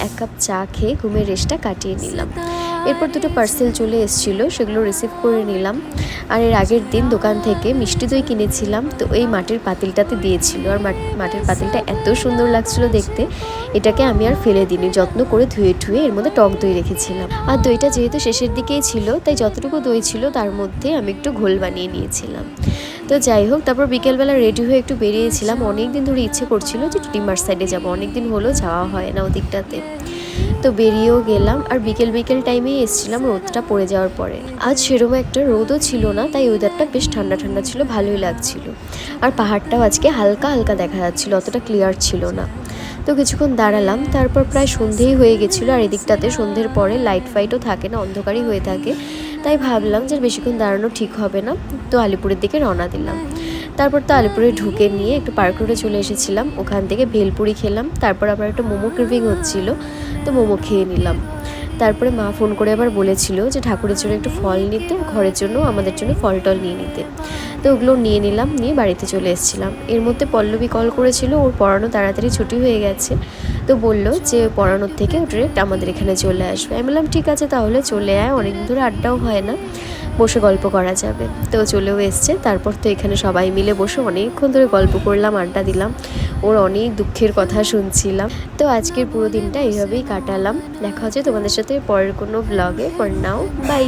এক কাপ চা খেয়ে ঘুমের রেস্টটা কাটিয়ে নিলাম। এরপর দুটো পার্সেল চলে এসেছিল, সেগুলো রিসিভ করে নিলাম। আর এর আগের দিন দোকান থেকে মিষ্টি দই কিনেছিলাম, তো এই মাটির পাতিলটাতে দিয়েছিল। আর মাট- মাটির পাতিলটা এত সুন্দর লাগছিল দেখতে, এটাকে আমি আর ফেলে দিইনি, যত্ন করে ধুয়ে ঠুয়ে এর মধ্যে টক দই রেখেছিলাম। আর দইটা যেহেতু শেষের দিকেই ছিল, তাই যতটুকু দই ছিল তার মধ্যে আমি একটু ঘোল বানিয়ে নিয়েছিলাম। তো যাই হোক, তারপর বিকেলবেলা রেডি হয়ে একটু বেরিয়েছিলাম। অনেক দিন ধরে ইচ্ছে করছিল যে টিমার সাইডে যাব। অনেক দিন হলো যাওয়া হয় না ওদিকটাতে। তো বেরিয়েও গেলাম আর বিকেল বিকেল টাইমেই এসেছিলাম রোদটা পড়ে যাওয়ার পরে। আজ সেরকম একটা রোদও ছিল না, তাই ওয়েদারটা বেশ ঠান্ডা ঠান্ডা ছিল, ভালোই লাগছিল। আর পাহাড়টাও আজকে হালকা হালকা দেখা যাচ্ছিল, অতটা ক্লিয়ার ছিল না। তো কিছুক্ষণ দাঁড়ালাম, তারপর প্রায় সন্ধেই হয়ে গেছিল আর এদিকটাতে সন্ধ্যের পরে লাইট ফাইটও থাকে না, অন্ধকারই হয়ে থাকে। তাই ভাবলাম যে বেশিক্ষণ দাঁড়ানো ঠিক হবে না, তো আলিপুরের দিকে রওনা দিলাম। তারপর তো আলিপুরে ঢুকে নিয়ে একটু পার্ক রোডে চলে এসেছিলাম। ওখান থেকে ভেলপুরি খেলাম। তারপর আবার একটা মোমো ক্রিভিং হচ্ছিল, তো মোমো খেয়ে নিলাম। তারপরে মা ফোন করে আবার বলেছিল যে ঠাকুরের জন্য একটু ফল নিতে, ঘরের জন্য আমাদের জন্য ফল টল নিয়ে নিতে। তো ওগুলো নিয়ে নিলাম, নিয়ে বাড়িতে চলে এসেছিলাম। এর মধ্যে পল্লবী কল করেছিল, ওর পড়ানো তাড়াতাড়ি ছুটি হয়ে গেছে। তো বলল যে পড়ানোর থেকে ও ডিরেক্ট আমাদের এখানে চলে আসবে। আমি বললাম, ঠিক আছে, তাহলে চলে আয়, অনেকদিন ধরে আড্ডাও হয় না, বসে গল্প করা যাবে। তো চলেও এসছে, তারপর তো এখানে সবাই মিলে বসে অনেকক্ষণ ধরে গল্প করলাম, আড্ডা দিলাম। ওর অনেক দুঃখের কথা শুনছিলাম। তো আজকের পুরো দিনটা এইভাবেই কাটালাম। দেখা হচ্ছে তোমাদের সাথে পরের কোনো ব্লগে ফর নাও বাই